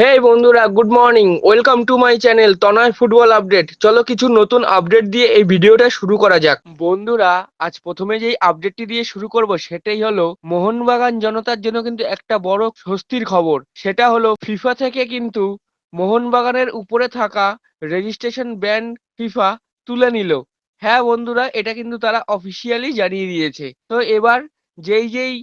হেই বন্ধুরা good morning welcome to my channel Tanay football update চলো কিছু নতুন আপডেট দিয়ে এই ভিডিওটা শুরু করা যাক। বন্ধুরা, আজ প্রথমে যেই আপডেটটি দিয়ে শুরু করব, সেটাই হলো মোহনবাগান জনতার জন্য কিন্তু একটা বড় স্বস্তির খবর। সেটা হলো ফিফা থেকে কিন্তু মোহনবাগানের উপরে থাকা রেজিস্ট্রেশন ব্যান ফিফা তুলে নিল। হ্যাঁ বন্ধুরা, এটা কিন্তু তারা অফিসিয়ালি জানিয়ে দিয়েছে। তো এবার যেই যেই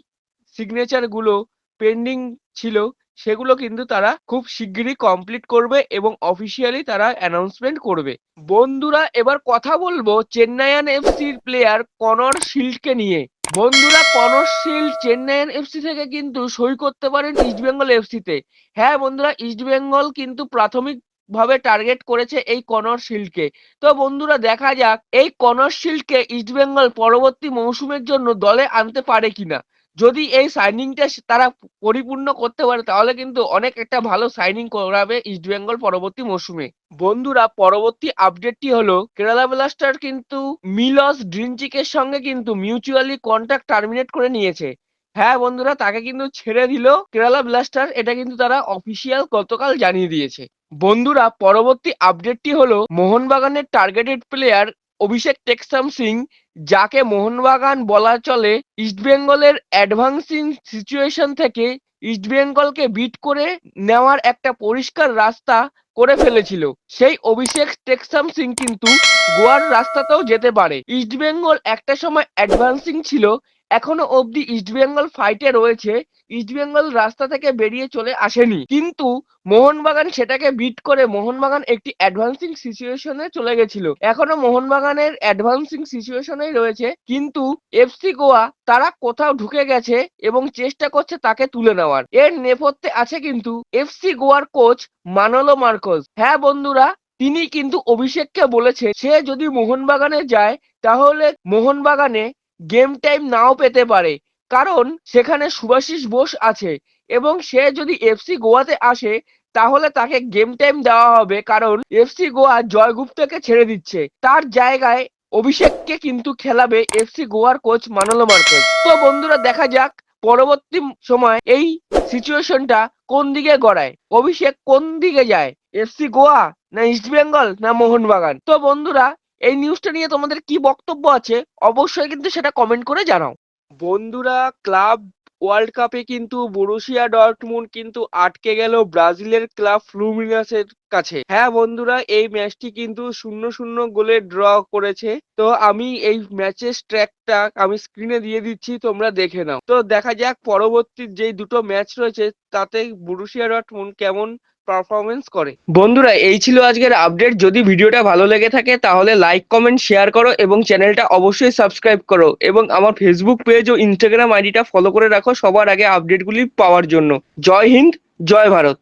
সিগনেচারগুলো পেন্ডিং ছিল সেগুলো কিন্তু তারা খুব শিগগিরই কমপ্লিট করবে এবং অফিসিয়ালি তারা অ্যানাউন্সমেন্ট করবে। বন্ধুরা, এবার কথা বলব চেন্নাইয়ান এফসির প্লেয়ার কনর শিল্ডকে নিয়ে। বন্ধুরা, কনর শিল্ড চেন্নাইয়ান এফসি থেকে কিন্তু সই করতে পারেন ইস্টবেঙ্গল এফসিতে হ্যাঁ বন্ধুরা ইস্টবেঙ্গল কিন্তু প্রাথমিক ভাবে টার্গেট করেছে এই কনর শিল্ডকে। তো বন্ধুরা, দেখা যাক এই কনর শিল্ডকে ইস্টবেঙ্গল পরবর্তী মৌসুমের জন্য দলে আনতে পারে কিনা। যদি এই সাইনিংটা তারা পরিপূর্ণ করতে পারে, তাহলে কিন্তু অনেক একটা ভালো সাইনিং করাবে ইস্টবেঙ্গল পরবর্তী মৌসুমে। বন্ধুরা, পরবর্তী আপডেটটি হলো কেরালা ব্লাস্টার কিন্তু মিলস ড্রিনচিকের সঙ্গে কিন্তু মিউচুয়ালি কন্ট্যাক্ট টার্মিনেট করে নিয়েছে। হ্যাঁ বন্ধুরা, তাকে কিন্তু ছেড়ে দিল কেরালা ব্লাস্টার এটা কিন্তু তারা অফিসিয়াল গতকাল জানিয়ে দিয়েছে। বন্ধুরা, পরবর্তী আপডেটটি হলো, মোহনবাগানের টার্গেটেড প্লেয়ার অভিষেক টেক্সাম সিং যাকে মোহনবাগান বলা চলে ইস্টবেঙ্গলের অ্যাডভান্সিং সিচুয়েশন থেকে ইস্টবেঙ্গলকে বিট করে নেওয়ার একটা পরিষ্কার রাস্তা করে ফেলেছিল। সেই অভিষেক টেক্সাম সিং কিন্তু গোয়ার রাস্তাতেও যেতে পারে। ইস্টবেঙ্গল একটা সময় অ্যাডভান্সিং ছিল এখনও অবধি ইস্টবেঙ্গল ফাইটে রয়েছে। ইস্টবেঙ্গল রাস্তা থেকে বেরিয়ে চলে আসেনি। কিন্তু মোহনবাগান সেটাকে বিট করে মোহনবাগান একটি অ্যাডভান্সিং সিচুয়েশনে চলে গেছিল। এখনও মোহনবাগানের অ্যাডভান্সিং সিচুয়েশনেই রয়েছে। কিন্তু এফসি গোয়া তারা কোথাও ঢুকে গেছে এবং চেষ্টা করছে তাকে তুলে নেওয়ার। এর নেপথ্যে আছে কিন্তু এফসি গোয়ার কোচ মানলো মার্কোস হ্যাঁ বন্ধুরা, তিনি কিন্তু অভিষেককে বলেছে, সে যদি মোহনবাগানে যায়, তাহলে মোহনবাগানে গেম টাইম নাও পেতে পারে। কারণ সেখানে সুভাশিস বোস আছে এবং সে যদি এফসি গোয়াতে আসে, তাহলে তাকে গেম টাইম দেওয়া হবে কারণ এফসি গোয়া জয়গুপ্তকে ছেড়ে দিচ্ছে। তার জায়গায় অভিষেককে কিন্তু খেলাবে এফসি গোয়ার কোচ মানলো মার্কোস তো বন্ধুরা, দেখা যাক পরবর্তী সময় এই সিচুয়েশনটা কোন দিকে গড়ায়। অভিষেক কোন দিকে যায় এফসি গোয়া না ইস্টবেঙ্গল না মোহনবাগান? তো বন্ধুরা এই নিউজটা নিয়ে তোমাদের কি বক্তব্য আছে, অবশ্যই কিন্তু সেটা কমেন্ট করে জানাও। বন্ধুরা, ক্লাব ওয়ার্ল্ড কাপে কিন্তু বরুসিয়া ডর্টমুন্ড কিন্তু আটকে গেল ব্রাজিলের ক্লাব ফ্লুমিনাসের কাছে। হ্যাঁ বন্ধুরা, এই ম্যাচটি কিন্তু শূন্য শূন্য গোলে ড্র করেছে। তো আমি এই ম্যাচের ট্র্যাকটা আমি স্ক্রিনে দিয়ে দিচ্ছি, তোমরা দেখে নাও। তো দেখা যাক পরবর্তী যেই দুটো ম্যাচ রয়েছে, তাতে বরুসিয়া ডর্টমুন্ড কেমন পারফরমেন্স করে। বন্ধুরা, এই ছিল আজকের আপডেট যদি ভিডিওটা ভালো লেগে থাকে, তাহলে লাইক কমেন্ট শেয়ার করো এবং চ্যানেলটা অবশ্যই সাবস্ক্রাইব করো এবং আমার ফেসবুক পেজ ও ইনস্টাগ্রাম আইডিটা ফলো করে রাখো সবার আগে আপডেটগুলি পাওয়ার জন্য। জয় হিন্দ, জয় ভারত।